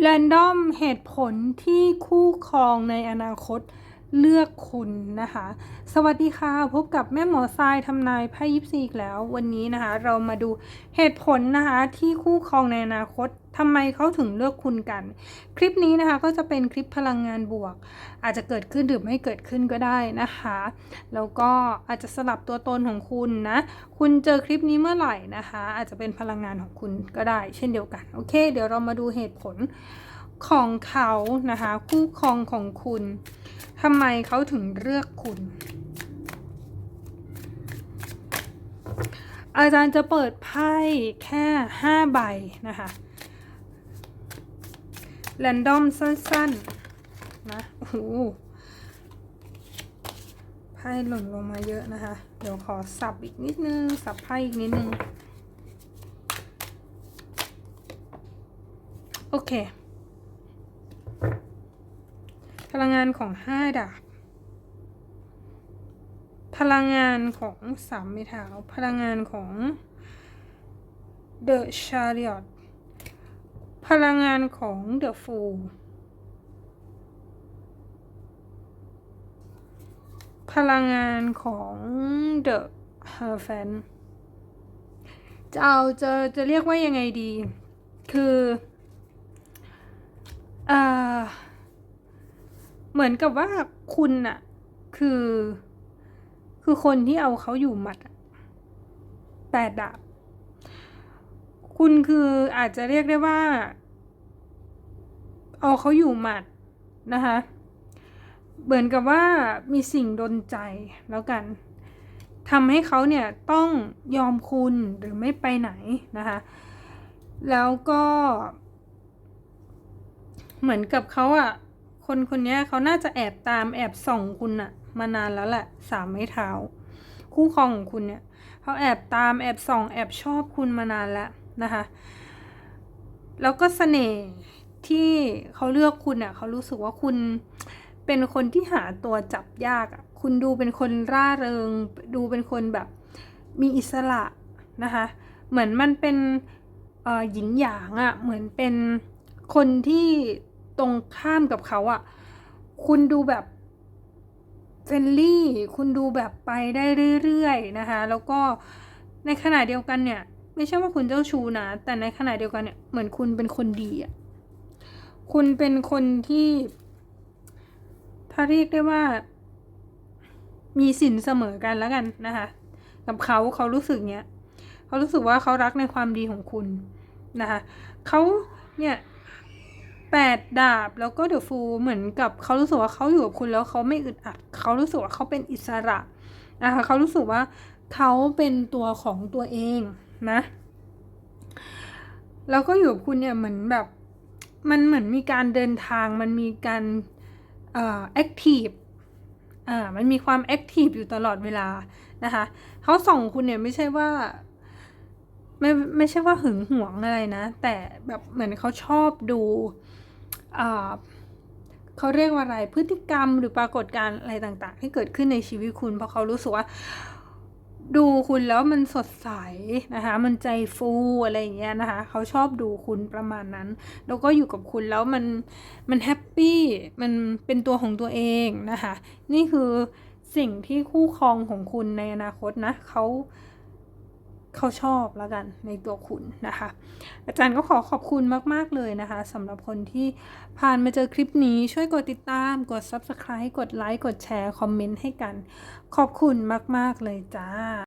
แรนดอมเหตุผลที่คู่ครองในอนาคต เลือกคุณนะคะ สวัสดีค่ะ พบกับแม่หมอทรายทำนายไพ่ยิปซีอีกแล้ว วันนี้นะคะ เรามาดูเหตุผลนะคะที่คู่ครองในอนาคตทำไมเขาถึงเลือกคุณกัน คลิปนี้นะคะก็จะเป็นคลิปพลังงานบวก อาจจะเกิดขึ้นหรือไม่เกิดขึ้นก็ได้นะคะ แล้วก็อาจจะสลับตัวตนของคุณนะ คุณเจอคลิปนี้เมื่อไหร่นะคะ อาจจะเป็นพลังงานของคุณก็ได้ เช่นเดียวกัน โอเค เดี๋ยวเรามาดูเหตุผลของเขานะคะ คู่ครองของคุณ ทำไมเขาถึงเลือกคุณ อาจารย์จะเปิดไพ่แค่ห้าใบนะคะแรนดอมสั้นๆ นะ โอ้โห ไพ่หล่นลงมาเยอะนะคะ เดี๋ยวขอสับอีกนิดนึง สับไพ่อีกนิดนึง โอเค พลังงานของห้าดาบ พลังงานของสามไม้เท้าพลังงานของ The Chariot พลังงานของ The Fool พลังงานของ The h e r f a n จะเอาจะจะเรียกว่ายังไงดี คืออ่า เหมือนกับว่าคุณอะคือ คือคนที่เอาเขาอยู่หมัดแปดดาบ คุณคืออาจจะเรียกได้ว่า เอาเขาอยู่หมัดนะคะ เหมือนกับว่ามีสิ่งดนใจแล้วกันทำให้เขาเนี่ยต้องยอมคุณหรือไม่ไปไหนนะคะ แล้วก็ เหมือนกับเขาอะ คนคนนี้เขาน่าจะแอบตามแอบส่องคุณอะมานานแล้วแหละสามไม้เท้า คู่ครองของคุณเนี่ยเขาแอบตามแอบส่องแอบชอบคุณมานานแล้วนะคะ แล้วก็เสน่ห์ที่เขาเลือกคุณเนี่ยเขารู้สึกว่าคุณเป็นคนที่หาตัวจับยากอะคุณดูเป็นคนร่าเริง ดูเป็นคนแบบมีอิสระนะคะ เหมือนมันเป็นอ่อหญิงหยางอะ่ะ เหมือนเป็นคนที่ รงข้ามกับเขาอะ่ะ คุณดูแบบเฟรนลี่ คุณดูแบบไปได้เรื่อยๆนะคะ แล้วก็ในขณะเดียวกันเนี่ย ไม่ใช่ว่าคุณเจ้าชู้นะ แต่ในขณะเดียวกันเนี่ย เหมือนคุณเป็นคนดีอะ่ะ คุณเป็นคนที่ ถ้าเรียกได้ว่า มีสินเสมอกันแล้วกันนะคะ กับเขาเขารู้สึกเนี้ย เขารู้สึกว่าเขารักในความดีของคุณนะคะ เขาเนี่ย แปดดาบแล้วก็เดอะฟูเหมือนกับเขารู้สึกว่าเขาอยู่กับคุณแล้วเขาไม่อึดอัดเขารู้สึกว่าเขาเป็นอิสระนะคะเขารู้สึกว่าเขาเป็นตัวของตัวเองนะ แล้วก็อยู่กับคุณเนี่ยเหมือนแบบมันเหมือนมีการเดินทางมันมีการเอ่อแอคทีฟอ่ามันมีความแอคทีฟอยู่ตลอดเวลานะคะเขาส่งคุณเนี่ยไม่ใช่ว่า ไม่ไม่ใช่ว่าหึงหวงอะไรนะ แต่แบบเหมือนเขาชอบดูอ่าเขาเรียกว่าอะไรพฤติกรรมหรือปรากฏการณ์อะไรต่างๆ ที่เกิดขึ้นในชีวิตคุณเพราะเขารู้สึกว่าดูคุณแล้วมันสดใสนะคะ มันใจฟูอะไรอย่างเงี้ยนะคะ เขาชอบดูคุณประมาณนั้น แล้วก็อยู่กับคุณแล้วมันมันแฮปปี้มันเป็นตัวของตัวเองนะคะ นี่คือสิ่งที่คู่ครองของคุณในอนาคตนะเขา เขาชอบแล้วกันในตัวคุณนะคะ อาจารย์ก็ขอขอบคุณมาก ๆ เลยนะคะสำหรับคนที่ผ่านมาเจอคลิปนี้ช่วยกดติดตาม กด Subscribe กดไลค์กดแชร์ คอมเมนต์ให้กัน ขอบคุณมาก ๆ เลยจ้า